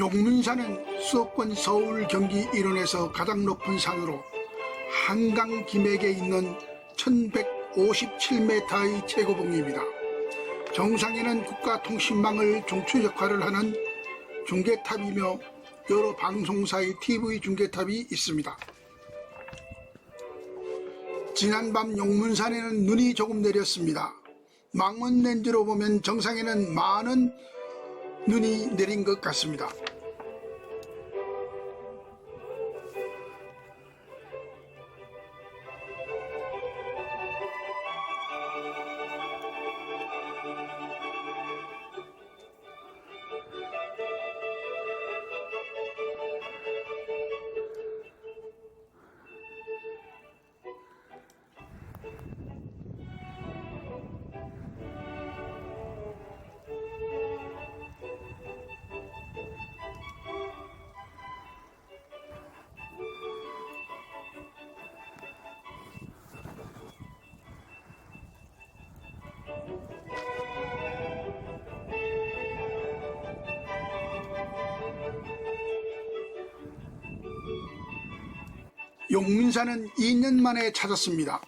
용문산은 수도권 서울 경기 일원에서 가장 높은 산으로 한강 김액에 있는 1157m의 최고봉입니다. 정상에는 국가통신망을 중추 역할을 하는 중계탑이며 여러 방송사의 TV 중계탑이 있습니다. 지난밤 용문산에는 눈이 조금 내렸습니다. 망원 렌즈로 보면 정상에는 많은 눈이 내린 것 같습니다. 용문산은 2년 만에 찾았습니다.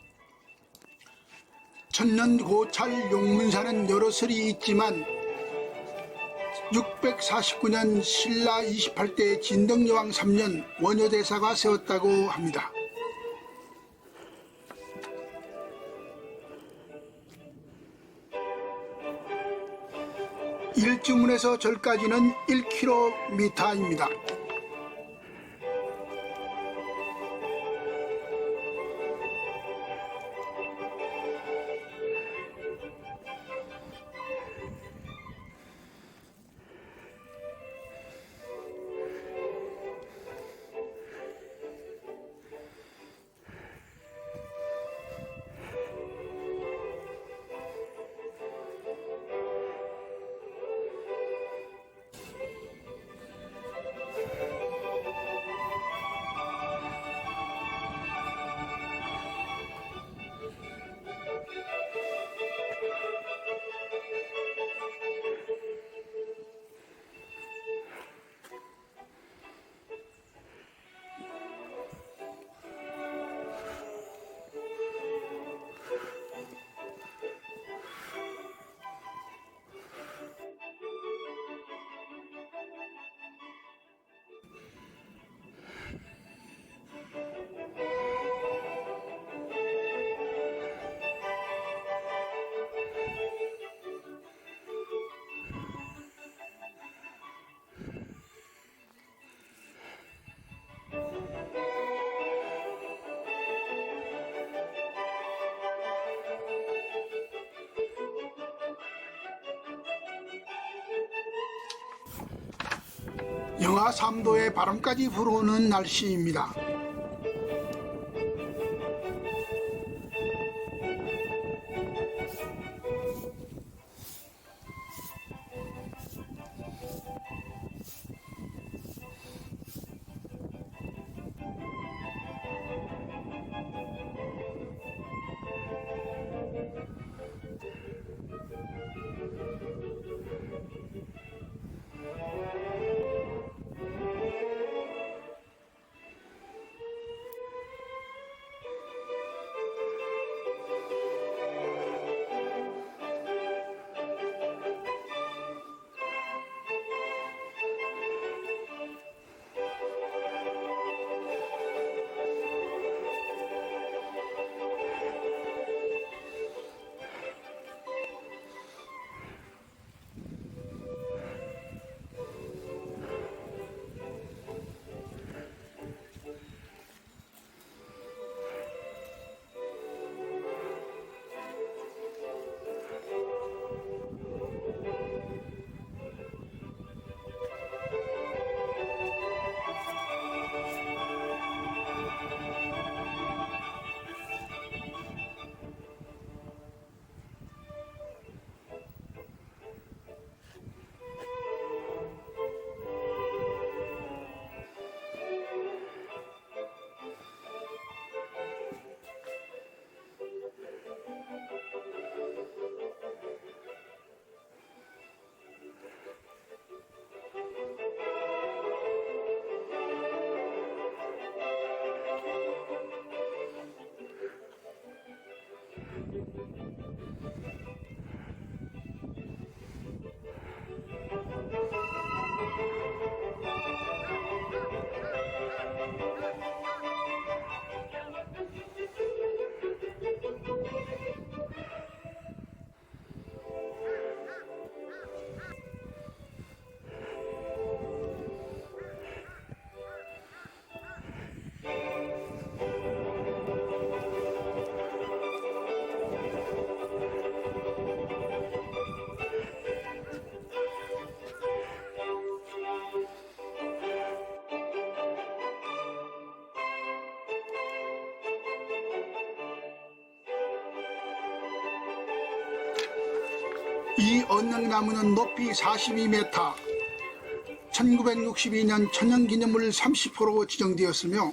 천년 고찰 용문산은 여러 설이 있지만 649년 신라 28대 진덕여왕 3년 원효대사가 세웠다고 합니다. 일주문에서 절까지는 1km입니다. 영하 3도의 바람까지 불어오는 날씨입니다. 이 언능나무는 높이 42m, 1962년 천연기념물 30호로 지정되었으며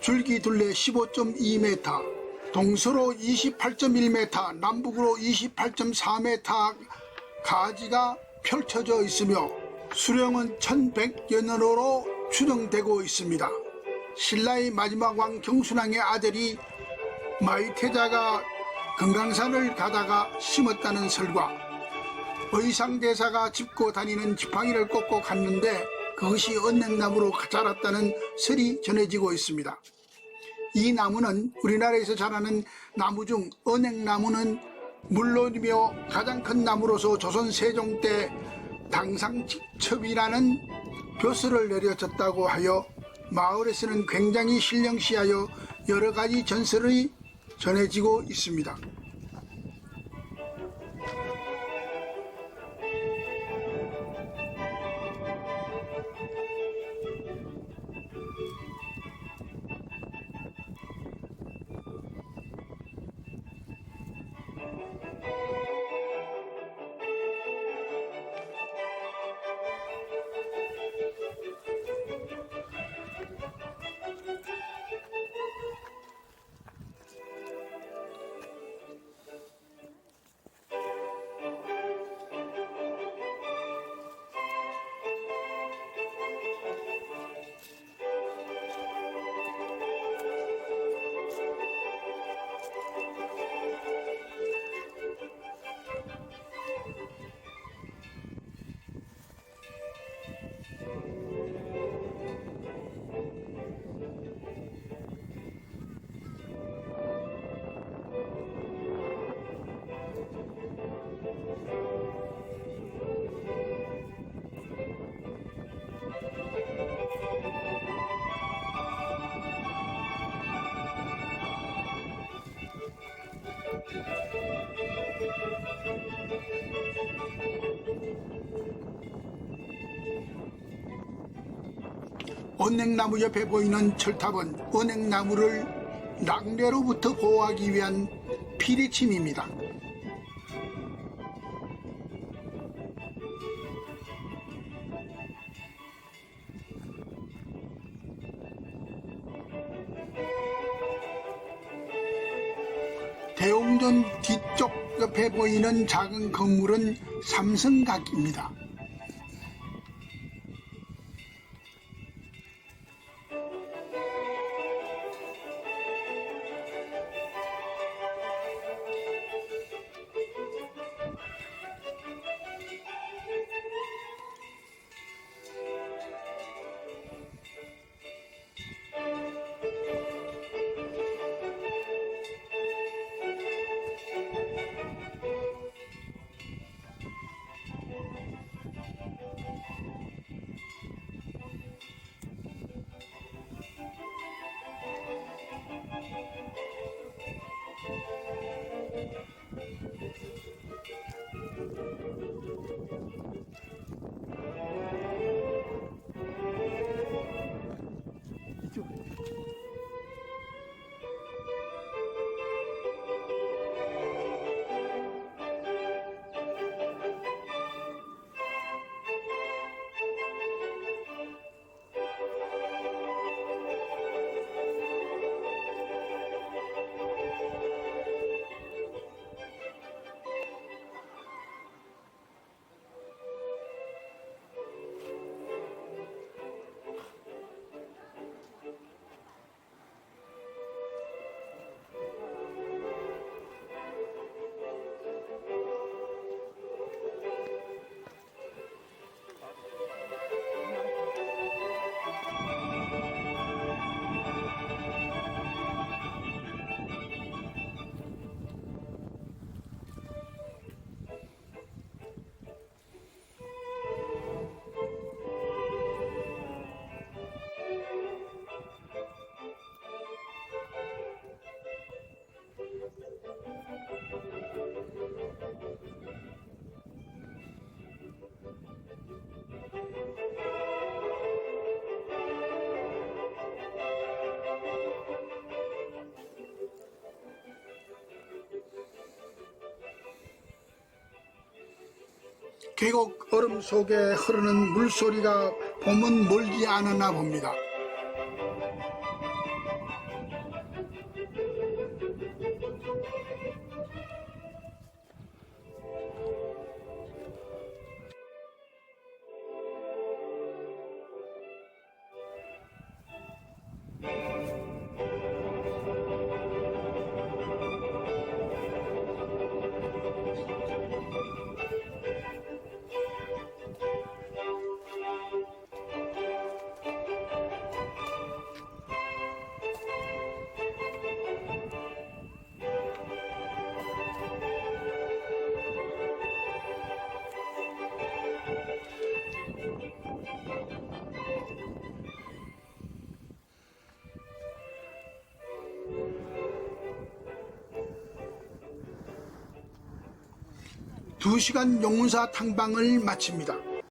줄기 둘레 15.2m, 동서로 28.1m, 남북으로 28.4m 가지가 펼쳐져 있으며 수령은 1100여 년으로 추정되고 있습니다. 신라의 마지막 왕 경순왕의 아들이 마이태자가 금강산을 가다가 심었다는 설과 의상대사가 짚고 다니는 지팡이를 꽂고 갔는데 그것이 언냉나무로 자랐다는 설이 전해지고 있습니다. 이 나무는 우리나라에서 자라는 나무 중 언행나무는 물론이며 가장 큰 나무로서 조선 세종 때 당상첩이라는 벼슬을 내려졌다고 하여 마을에서는 굉장히 신령시하여 여러 가지 전설이 전해지고 있습니다. 언행나무 옆에 보이는 철탑은 언행나무를 낙뢰로부터 보호하기 위한 피리침입니다. 대웅전 뒤쪽 옆에 보이는 작은 건물은 삼성각입니다. 계곡 얼음 속에 흐르는 물소리가 봄은 멀지 않았나 봅니다. 두시간 용문사 탕방을 마칩니다.